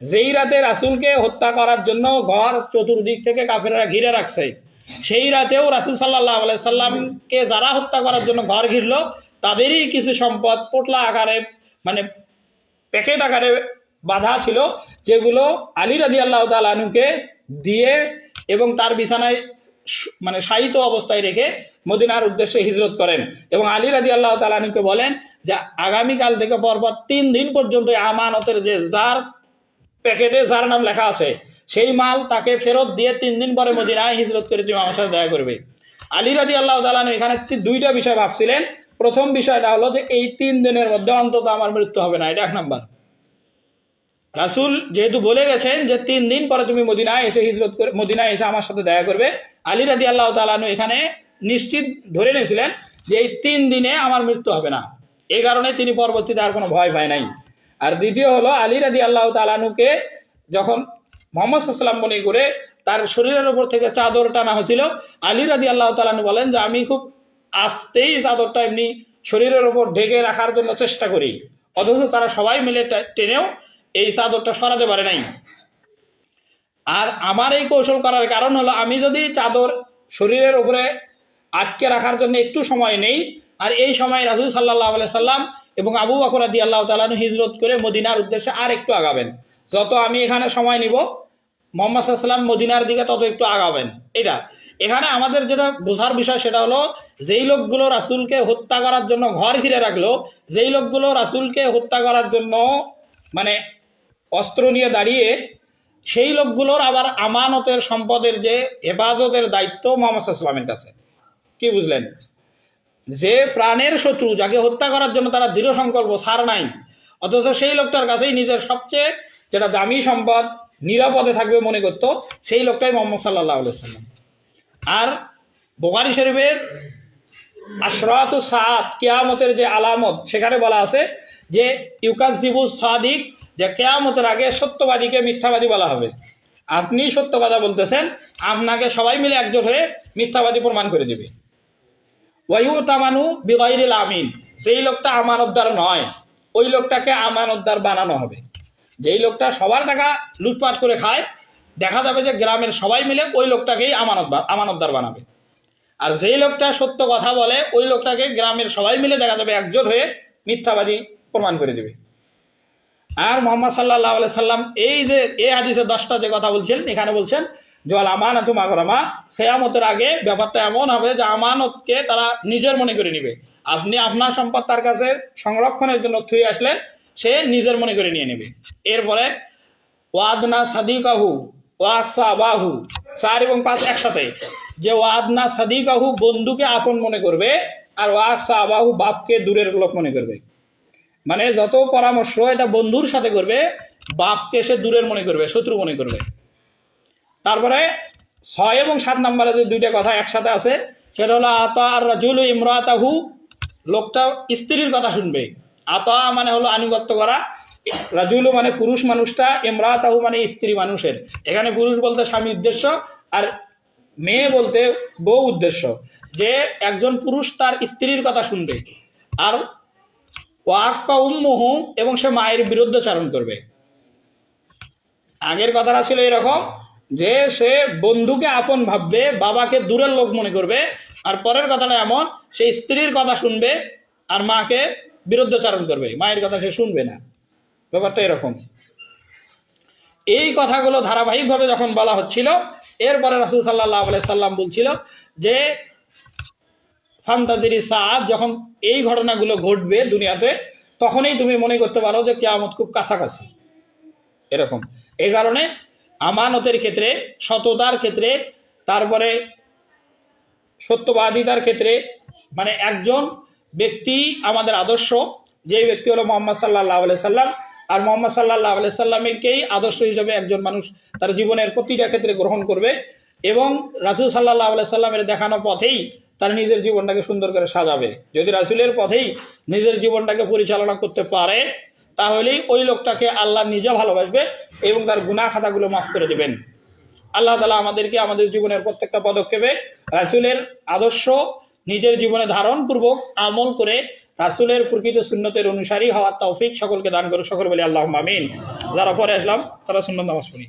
যেই রাতে রাসুলকে হত্যা করার জন্য ঘর চতুর্দিক থেকে কাফেররা ঘিরে রাখছে, সেই রাতেও রাসূল আলাইহি সাল্লামকে যারা হত্যা করার জন্য ঘর ঘিরলো, তাদেরই কিছু সম্পদ পোটলা আকারে মানে প্যাকেট আকারে বাধা ছিল, যেগুলো আলী রাজি আল্লাহ তালুকে দিয়ে এবং তার বিছানায় মানে শায়িত অবস্থায় রেখে মদিনার উদ্দেশ্যে হিজরত করেন। এবং আলী রাজি আল্লাহ তালুকে বলেন যে, আগামীকাল থেকে পরপর তিন দিন পর্যন্ত আমানতের যে যার প্যাকেটে যার নাম লেখা আছে, সেই মাল তাকে ফেরত দিয়ে তিন দিন পরে মদিনায় হিজরত করে তুমি আমার সাথে দেখা করবে। আলী রাজি আল্লাহ তালানু এখানে দুইটা বিষয় ভাবছিলেন। প্রথম বিষয়টা হলো যে এই তিন দিনের মধ্যে অন্তত আমার মৃত্যু হবে না, এটা এক নাম্বার। রাসূল যেহেতু বলে গেছেন যে তিন দিন পরে তুমি মদিনায় এসে হিজরত করে মদিনায় এসে আমার সাথে দেখা করবে, আলী রাজি আল্লাহ তালানু এখানে নিশ্চিত ধরে নিয়েছিলেন যে এই তিন দিনে আমার মৃত্যু হবে না। এই কারণে তিনি পরবর্তীতে আর কোনো ভয় পায় নাই। আর দ্বিতীয় হলো আলী রাজি আল্লাহ তালানুকে যখন মোহাম্মদ সাল্লাম মনে করে তার শরীরের উপর থেকে চাদর টানা হয়েছিল, আলী রাজি আল্লাহ তালানু বলেন যে আমি খুব আস্তেই চাদরটা এমনি শরীরের উপর ঢেকে রাখার জন্য চেষ্টা করি। অথচ তারা সবাই মিলে টেনেও এই চাদরটা সরাতে পারে নাই। আর আমার এই কৌশল করার কারণ হলো আমি যদি চাদর শরীরের উপরে আটকে রাখার জন্য একটু সময় নেই, আর এই সময় রাসুল সাল্লাহ আলাই সাল্লাম এবং আবু বাকর আল্লাহ তালানু হিজরত করে মদিনার উদ্দেশ্যে আর একটু আগাবেন। যত আমি এখানে সময় নিব, মোহাম্মদ সাল্লাম মদিনার দিকে তত একটু আগাবেন। এটা এখানে আমাদের যেটা বোঝার বিষয় সেটা হলো, যেই লোকগুলো রাসূলকে হত্যা করার জন্য ঘর ঘিরে রাখল, যেই লোকগুলো রাসূলকে হত্যা করার জন্য মানে অস্ত্র নিয়ে দাঁড়িয়ে, সেই লোকগুলোর আবার আমানতের সম্পদের যে হেফাজতের দায়িত্ব মোহাম্মদ সাল্লামের কাছে। কি বুঝলেন? যে প্রাণের শত্রু যাকে হত্যা করার জন্য তারা দৃঢ় সংকল্প ছাড় নাই। অথচ সেই লোকটার কাছেই নিজের সবচেয়ে যেটা দামি সম্পদ, নিরাপদে থাকবে মনে করতো, সেই লোকটাই মোহাম্মদ সাল্লাহ সাল্লাম আর বোকারি শরীফের আশরাত সাত কেয়ামতের যে আলামত, সেখানে বলা আছে যে ইউকাস জিবু সাদিক, যে কেয়ামতের আগে সত্যবাদীকে মিথ্যাবাদী বলা হবে। আপনি সত্য কথা বলতেছেন, আপনাকে সবাই মিলে একজোট হয়ে মিথ্যাবাদী প্রমাণ করে দেবে। ওয়াইউ তামানু বিগাইরিল আমিন। যেই লোকটা আমানতদার নয়, ওই লোকটাকে আমানতদার বানানো হবে। যেই লোকটা সবার টাকা লুটপাট করে খায়, দেখা যাবে যে গ্রামের সবাই মিলে ওই লোকটাকেই আমানত আমানতদার বানাবে। আর যেই লোকটা সত্য কথা বলে, ওই লোকটাকে গ্রামের সবাই মিলে দেখা যাবে একজোট হয়ে মিথ্যাবাদী প্রমাণ করে দেবে। আর মোহাম্মদ সাল্লাহ আলাই সাল্লাম এই যে এ হাদিসে দশটা যে কথা বলছেন, এখানে বলছেন জল আমানত মাগরামা খেয়ামতের আগে ব্যাপারটা এমন হবে যে আমানতকে তারা নিজের মনে করে নিবে। আপনি আপনার সম্পদ তার কাছে সংরক্ষণের জন্য থুয়ে আসলে সে নিজের মনে করে নিয়ে নেবে। এরপরে, ওয়াদনা সাদিকাহু ওয়াকসা আবাহু চার এবং পাঁচ একসাথে। যে ওয়াদনা সাদিকাহু বন্ধুকে আপন মনে করবে, আর ওয়াকসা আবাহু বাপকে দূরের লোক মনে করবে। মানে যত পরামর্শ এটা বন্ধুর সাথে করবে, বাপকে সে দূরের মনে করবে, শত্রু মনে করবে। তারপরে ছয় এবং সাত নম্বরে যে দুইটা কথা একসাথে আছে, সেটা হলো, আতা আর রাজুল ইমরাতাহু, লোকটা স্ত্রীর কথা শুনবে। আতা মানে হলো আনুগত্য করা, রাজুল মানে পুরুষ মানুষটা, ইমরাতাহু মানে স্ত্রী মানুষের। এখানে পুরুষ বলতে স্বামী উদ্দেশ্য, আর মেয়ে বলতে বউ উদ্দেশ্য। যে একজন পুরুষ তার স্ত্রীর কথা শুনবে, আর ওয়াক্কা উম্মুহু, এবং সে মায়ের বিরুদ্ধাচারণ করবে। আগের কথাটা ছিল এরকম যে সে বন্ধুকে আপন ভাববে, বাবাকে দূরের লোক মনে করবে, আর পরের কথাটা এমন, সে স্ত্রীর কথা শুনবে, আর মাকে বিরুদ্ধাচারণ করবে। মায়ের কথা সে শুনবে না। ব্যাপারটা এরকম। এই কথাগুলো ধারাবাহিকভাবে যখন বলা হচ্ছিল, এরপরে রাসুল সাল্লাহ সাল্লাম বলছিল যে, ফান্তাজিরি সাদ যখন এই ঘটনাগুলো ঘটবে দুনিয়াতে, তখনই তুমি মনে করতে পারো যে কেয়ামত খুব কাছাকাছি। এরকম। এই কারণে আমানতের ক্ষেত্রে, সততার ক্ষেত্রে, তারপরে সত্যবাদিতার ক্ষেত্রে মানে একজন ব্যক্তি আমাদের আদর্শ যে ব্যক্তি হলো মোহাম্মদ সাল্লাহ আলাই সাল্লাম, আর মোহাম্মদ সাল্লাহ আলাই সাল্লামকেই আদর্শ হিসেবে একজন মানুষ তার জীবনের প্রতিটা ক্ষেত্রে গ্রহণ করবে এবং রাসুল সাল্লাহ আলাই সাল্লামের দেখানো পথেই তার নিজের জীবনটাকে সুন্দর করে সাজাবে। যদি রাসুলের পথেই নিজের জীবনটাকে পরিচালনা করতে পারে, তাহলেই ওই লোকটাকে আল্লাহ নিজে ভালোবাসবে এবং তার গুণা খাতাগুলো মাফ করে দেবেন। আল্লাহ তালা আমাদেরকে আমাদের জীবনের প্রত্যেকটা পদক্ষেপে রাসুলের আদর্শ নিজের জীবনে ধারণ পূর্বক আমল করে রাসুলের প্রকৃত সুন্নতের অনুসারী হওয়ার তৌফিক সকলকে দান করে সকল বলে আল্লাহ মামিন যারা পরে আসলাম, তারা সুন্নত নামাজ পড়ি।